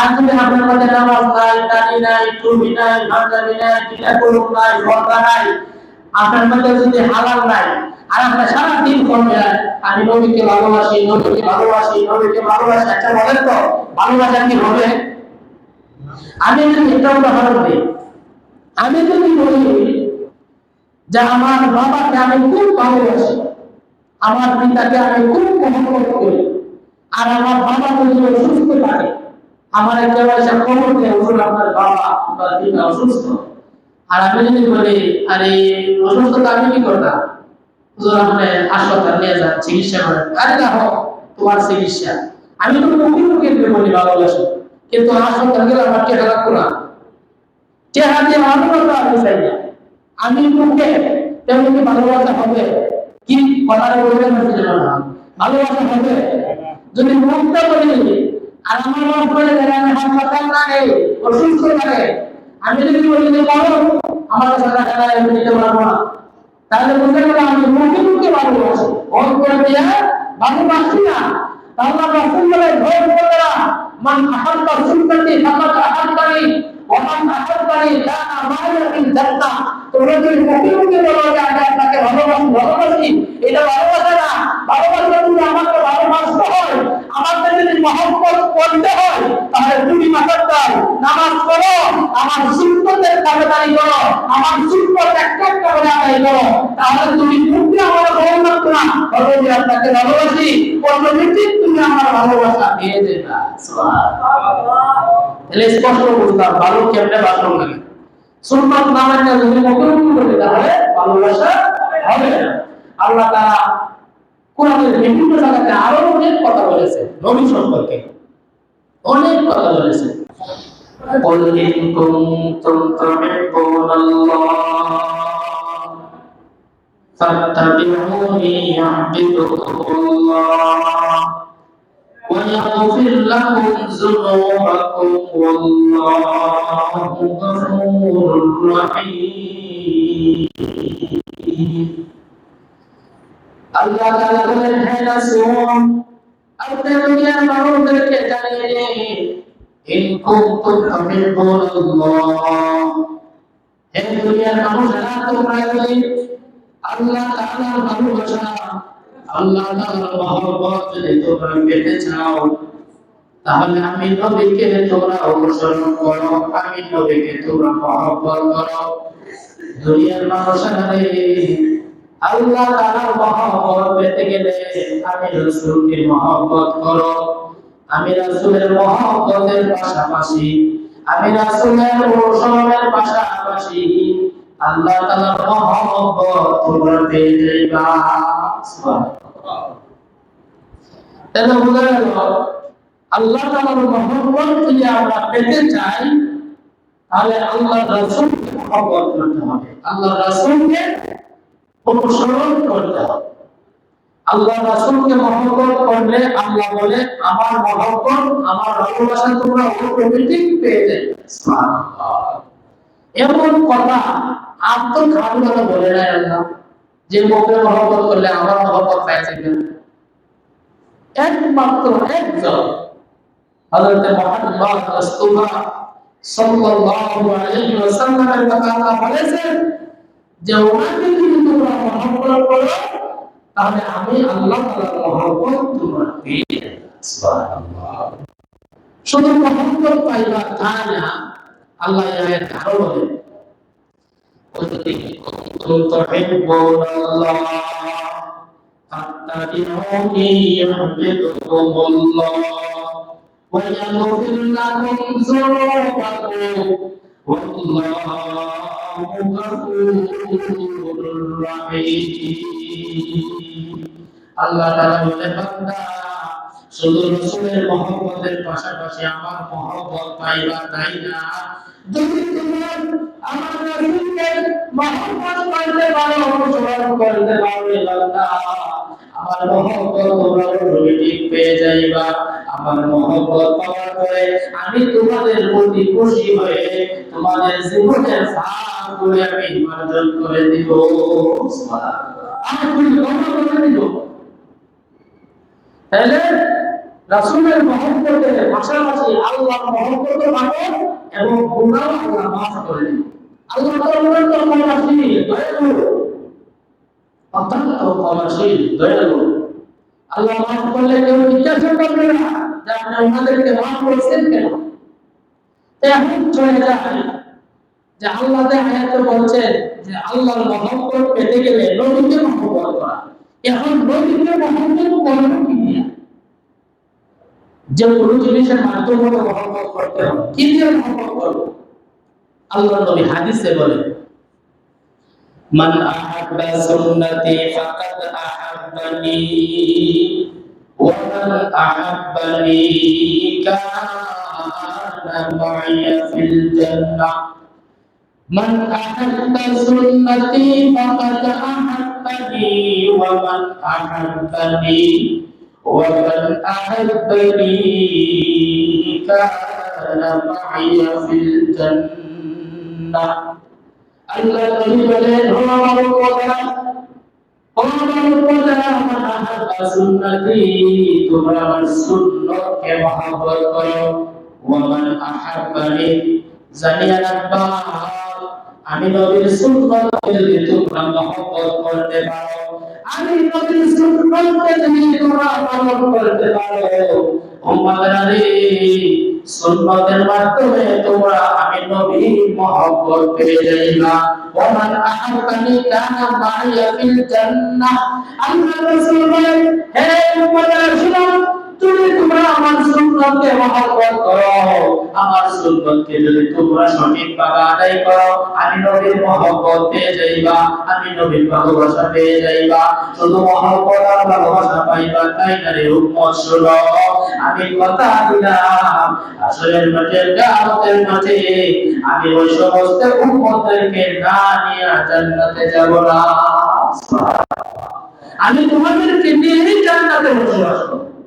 আপনার মধ্যে নাই আপনার মধ্যে যদি হালাল নাই, আর আপনার সারাদিন করবেন আমি নবীকে ভালোবাসি নবীকে ভালোবাসি নবীকে ভালোবাসি আচ্ছা বলেন তো, ভালোবাসা কি হবে? আমি যদি একটা উদাহরণ দিই, আমি যদি বলি যে আমার বাবাকে আমি খুব ভালোবাসি, আমার পিতাকে আমি খুব মহব্বত করি, আর আমার বাবা যদি অসুস্থ থাকে আমার একটা পয়সা খবর দেয় হুজুর আপনার বাবা আপনার পিতা অসুস্থ। আর আমি যদি বলি, আরে, অসুস্থতা আমি কি করতাম? হুজুর আপনি হাসপাতাল নিয়ে যান, চিকিৎসা করেন। আরে, না, হোক, তোমার চিকিৎসা। আমি তো মুখে মুখে বলি ভালোবাসি কিন্তু হাসপাতাল গেলে আমার টেকা লাগতো না। চেহারা দিয়ে ভালোবাসা আমি চাই না। আমি মুখে তেমনি ভালোবাসা হবে কি কথাটা বলবেন ভালোবাসা হবে? যদি মুখটা বলি আর আমার করে দেয় আমি যদি বলি যে বলো আমার কাছে টাকা নাই আমি দিতে পারব না। তাহলে বুঝতে গেলে আমি মুখে মুখে ভালোবাসি। অন্তর দিয়ে ভালোবাসি না। তাহলে রাসূল বলে ভয় করবে না মান আহাব্বা বলো হয়, আমাকে যদি মহব্বত করতে হয়, তাহলে তুমি মাথার নামাজ পড়ো, আমার করো আমার করে আদায় করো তাহলে তুমি আমার না। আপনাকে ভালোবাসি তুমি আমার ভালোবাসা পেয়ে স্পষ্ট ভালো কেমনে বাসন লাগে? যদি বলে তাহলে ভালোবাসা হবে আল্লাহ কোরআনের বিভিন্ন জায়গাতে আরো অনেক কথা বলেছে নবী সম্পর্কে অনেক কথা বলেছে قل إن كنتم تحبون الله فاتبعوني يحببكم الله ويغفر لكم ذنوبكم والله غفور رحيم আল্লাহ তাআলা বলেন হে রাসূল আপনি দুনিয়ার মানুষদেরকে জানিয়ে দিন ইন কুনতুম তুহিব্বুনাল্লাহ হে দুনিয়ার মানুষেরা তোমরা যদি আল্লাহ তাআলার ভালোবাসা আল্লাহ তাআলার মহব্বত যদি তোমরা পেতে চাও। তাহলে আমি নবীকে তোমরা অনুসরণ করো, আমি নবীকে তোমরা মহব্বত করো। দুনিয়ার মানুষেরা আল্লাহ তাআলার মহব্বত পেতে গেলে আমি রাসূলকে মহব্বত করো। আমি রাসূলের মহব্বতের পাশাপাশি, আমি রাসূলের অনুসরণের পাশাপাশি আল্লাহ তাআলার মহব্বত তোমরা পেয়ে যাইবা। সুবহানাল্লাহ। বোঝা গেল, আল্লাহ তাআলার মহব্বত যদি আমরা পেতে চাই, তাহলে আল্লাহ রাসূলকে মহব্বত করতে হবে। আল্লাহ রাসূলকে অনুসরণ করতে হবে। আল্লাহ রাসূলকে মহব্বত করলে আল্লাহ বলে, আমার মহব্বত, আমার ভালোবাসা তোমরা অটোমেটিক পেয়ে এমন কথা তো খালি কথা বলে নাই আল্লাহ, যে মুখে মহব্বত করলে আমার মহব্বত পেয়ে যাবে একমাত্র একজন, হযরত মুহাম্মদ রাসূলুল্লাহ সাল্লাল্লাহু আলাইহি ওয়াসাল্লামের কথা বলেছেন যে ওনাকে যদি তোমরা মহব্বত করো তাহলে আমি আল্লাহ তাআলার মহব্বত তোমরা পেয়ে যাবে সুবহানাল্লাহ শুধু মহব্বত পাইবা তা না আল্লাহ এই আয়াত আরো বলে قل إن كنتم تحبون الله فاتبعوني يحببكم الله ويغفر لكم ذنوبكم والله غفور رحيم আল্লাহ তাআলা বলে বান্দা শুধু রাসূলের মহব্বতের পাশাপাশি আমার মহব্বত পাইবা তাই না? যদি তোমার আমার মহব্বত তোমরা পেয়ে যাইবা। আমার মহব্বত পাওয়ার পরে আমি তোমাদের প্রতি খুশি হয়ে তোমাদের জীবনের মার্জন করে দিব। আমি খুশি করে দিব। তাহলে রাসূলের মহব্বতের পাশাপাশি আল্লাহ আল্লাহর মহব্বত পাবে এবং গুনাহ আল্লাহ মাফ করে দেন আল্লাহ তো ক্ষমাশীল দয়ালু। আল্লাহ মাফ করলে কেউ জিজ্ঞাসা করবে না। আল্লাহ আয়াত বলছেন যে আল্লাহর মহব্বত পেতে নবী হাদিসে বলেন মান আহাব্বা সুন্নতি ফাকাদ আহাব্বানি। ومن أحبني كان معي في الجنة من أحب سنتي فقد أحبني ومن أحبني ومن أحبني كان معي في الجنة الذي بلغ الله তোমরা আমার আমি নবীর সুন্নতকে যদি তোমরা মহব্বত করতে পারো। আমি নবীর সুন্নতকে যদি তোমরা পালন করতে পারো। সুন্নতের মাধ্যমে তোমরা আমি নবীর মহব্বত পেয়ে যাইবা ওমান আহাব্বানি কানা মাইয়া ফিল জান্নাহ। আল্লাহ রাসূল বলেন, হে উম্মতেরা শুনো তুমি তোমরা আমার সুন্নতকে মহব্বত করো। আমার সুন্নতকে যদি তোমরা সঠিকভাবে আদায় করো, আমি নবীর মহব্বত পেয়ে যাইবা, আমি নবীর ভালোবাসা পেয়ে যাইবা। শুধু মহব্বত আর ভালোবাসা পাইবা তাই না রে উম্মত? শুনো, আমি কথা দিলাম। আসলের মাঠে গাওতের মাঠে, আমি ওই সমস্ত উম্মতদেরকে না নিয়ে জান্নাতে যাব না। আমি তোমাদেরকে নিয়ে জান্নাতে বসবাস করব।